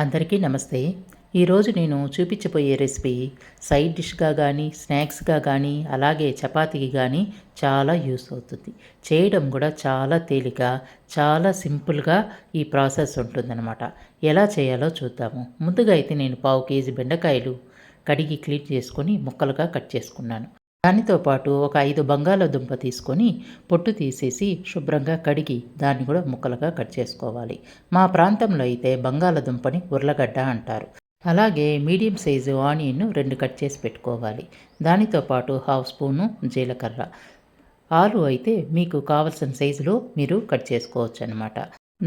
అందరికీ నమస్తే. ఈరోజు నేను చూపించబోయే రెసిపీ సైడ్ డిష్గా కానీ స్నాక్స్గా కానీ అలాగే చపాతీకి కానీ చాలా యూస్ అవుతుంది. చేయడం కూడా చాలా తేలిక చాలా సింపుల్గా ఈ ప్రాసెస్ ఉంటుందన్నమాట. ఎలా చేయాలో చూద్దాము. ముందుగా అయితే నేను పావు కేజీ బెండకాయలు కడిగి క్లీన్ చేసుకొని ముక్కలుగా కట్ చేసుకున్నాను. దానితో పాటు ఒక ఐదు బంగాళదుంప తీసుకొని పొట్టు తీసేసి శుభ్రంగా కడిగి దాన్ని కూడా ముక్కలుగా కట్ చేసుకోవాలి. మా ప్రాంతంలో అయితే బంగాళదుంపని ఉర్లగడ్డ అంటారు. అలాగే మీడియం సైజు ఆనియన్ రెండు కట్ చేసి పెట్టుకోవాలి. దానితో పాటు హాఫ్ స్పూను జీలకర్ర. ఆలు అయితే మీకు కావలసిన సైజులో మీరు కట్ చేసుకోవచ్చు అనమాట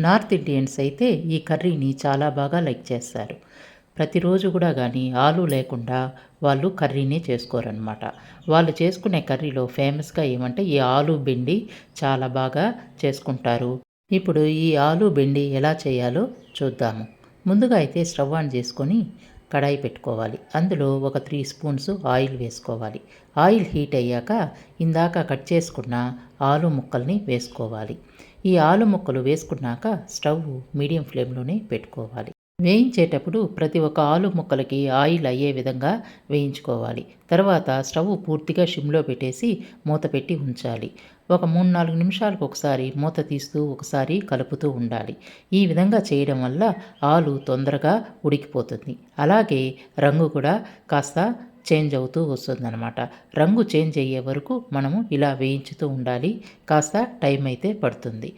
నార్త్ ఇండియన్స్ అయితే ఈ కర్రీని చాలా బాగా లైక్ చేస్తారు. ప్రతిరోజు కూడా కానీ ఆలు లేకుండా వాళ్ళు కర్రీనే చేసుకోరనమాట వాళ్ళు చేసుకునే కర్రీలో ఫేమస్గా ఏమంటే ఈ ఆలు బెండి చాలా బాగా చేసుకుంటారు. ఇప్పుడు ఈ ఆలు బెండి ఎలా చేయాలో చూద్దాము. ముందుగా అయితే స్టవ్ ఆన్ చేసుకొని కడాయి పెట్టుకోవాలి. అందులో ఒక త్రీ స్పూన్స్ ఆయిల్ వేసుకోవాలి. ఆయిల్ హీట్ అయ్యాక ఇందాక కట్ చేసుకున్న ఆలు ముక్కల్ని వేసుకోవాలి. ఈ ఆలు ముక్కలు వేసుకున్నాక స్టవ్ మీడియం ఫ్లేమ్లోనే పెట్టుకోవాలి. వేయించేటప్పుడు ప్రతి ఒక్క ఆలు ముక్కలకి ఆయిల్ అయ్యే విధంగా వేయించుకోవాలి. తర్వాత స్టవ్ పూర్తిగా షిమ్లో పెట్టేసి మూత పెట్టి ఉంచాలి. ఒక మూడు నాలుగు నిమిషాలకు ఒకసారి మూత తీస్తూ ఒకసారి కలుపుతూ ఉండాలి. ఈ విధంగా చేయడం వల్ల ఆలు తొందరగా ఉడికిపోతుంది. అలాగే రంగు కూడా కాస్త చేంజ్ అవుతూ వస్తుందన్నమాట. రంగు చేంజ్ అయ్యే వరకు మనము ఇలా వేయించుతూ ఉండాలి. కాస్త టైం అయితే పడుతుంది.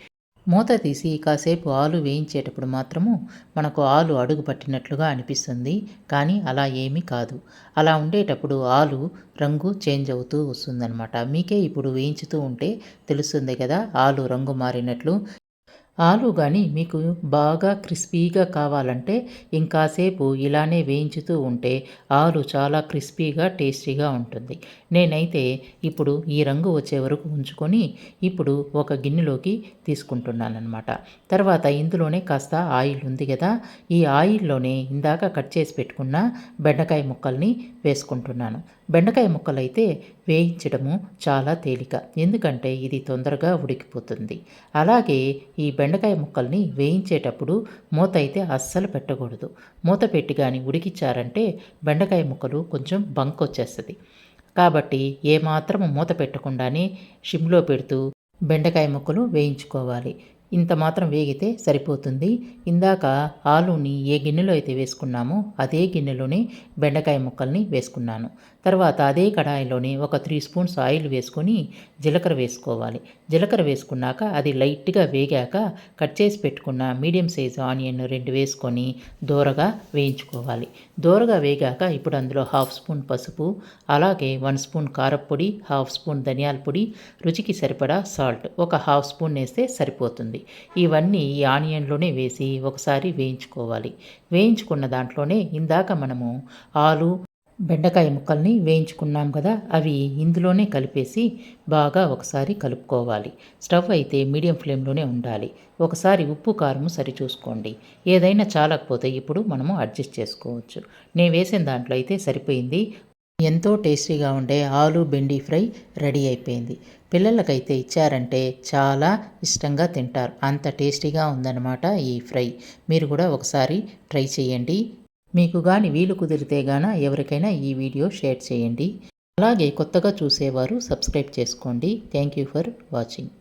మూత తీసి కాసేపు ఆలు వేయించేటప్పుడు మాత్రము మనకు ఆలు అడుగు పట్టినట్లుగా అనిపిస్తుంది. కానీ అలా ఏమీ కాదు. అలా ఉండేటప్పుడు ఆలు రంగు చేంజ్ అవుతూ వస్తుందన్నమాట. మీకే ఇప్పుడు వేయించుతూ ఉంటే తెలుస్తుంది కదా ఆలు రంగు మారినట్లు. ఆలు కానీ మీకు బాగా క్రిస్పీగా కావాలంటే ఇంకాసేపు ఇలానే వేయించుతూ ఉంటే ఆలు చాలా క్రిస్పీగా టేస్టీగా ఉంటుంది. నేనైతే ఇప్పుడు ఈ రంగు వచ్చే వరకు ఉంచుకొని ఇప్పుడు ఒక గిన్నెలోకి తీసుకుంటున్నాను అనమాట తర్వాత ఇందులోనే కాస్త ఆయిల్ ఉంది కదా ఈ ఆయిల్లోనే ఇందాక కట్ చేసి పెట్టుకున్న బెండకాయ ముక్కల్ని వేసుకుంటున్నాను. బెండకాయ ముక్కలైతే వేయించడము చాలా తేలిక. ఎందుకంటే ఇది తొందరగా ఉడికిపోతుంది. అలాగే ఈ బెండకాయ ముక్కల్ని వేయించేటప్పుడు మూత అయితే అస్సలు పెట్టకూడదు. మూత పెట్టి కానీ ఉడికిచ్చారంటే బెండకాయ ముక్కలు కొంచెం బంక్ వచ్చేస్తుంది. కాబట్టి ఏమాత్రం మూత పెట్టకుండానే షిమ్లో పెడుతూ బెండకాయ ముక్కలు వేయించుకోవాలి. ఇంత మాత్రం వేగితే సరిపోతుంది. ఇందాక ఆలుని ఏ గిన్నెలో అయితే వేసుకున్నామో అదే గిన్నెలోనే బెండకాయ ముక్కల్ని వేసుకున్నాను. తర్వాత అదే కడాయిలోనే ఒక త్రీ స్పూన్స్ ఆయిల్ వేసుకొని జీలకర్ర వేసుకోవాలి. జీలకర్ర వేసుకున్నాక అది లైట్గా వేగాక కట్ చేసి పెట్టుకున్న మీడియం సైజు ఆనియన్ రెండు వేసుకొని దూరగా వేయించుకోవాలి. దూరగా వేగాక ఇప్పుడు అందులో హాఫ్ స్పూన్ పసుపు అలాగే వన్ స్పూన్ కారప్పొడి హాఫ్ స్పూన్ ధనియాల పొడి రుచికి సరిపడా సాల్ట్. ఒక హాఫ్ స్పూన్ వేస్తే సరిపోతుంది. ఇవన్నీ ఈ ఆనియన్లోనే వేసి ఒకసారి వేయించుకోవాలి. వేయించుకున్న దాంట్లోనే ఇందాక మనము ఆలు బెండకాయ ముక్కల్ని వేయించుకున్నాం కదా అవి ఇందులోనే కలిపేసి బాగా ఒకసారి కలుపుకోవాలి. స్టవ్ అయితే మీడియం ఫ్లేమ్లోనే ఉండాలి. ఒకసారి ఉప్పు కారము సరిచూసుకోండి. ఏదైనా చాలకపోతే ఇప్పుడు మనము అడ్జస్ట్ చేసుకోవచ్చు. నేను వేసిన దాంట్లో అయితే సరిపోయింది. ఎంతో టేస్టీగా ఉండే ఆలు బెండి ఫ్రై రెడీ అయిపోయింది. పిల్లలకైతే ఇచ్చారంటే చాలా ఇష్టంగా తింటారు. అంత టేస్టీగా ఉందన్నమాట ఈ ఫ్రై. మీరు కూడా ఒకసారి ట్రై చేయండి. మీకు కానీ వీలు కుదిరితే గాన ఎవరికైనా ఈ వీడియో షేర్ చేయండి. అలాగే కొత్తగా చూసేవారు సబ్స్క్రైబ్ చేసుకోండి. Thank you for watching.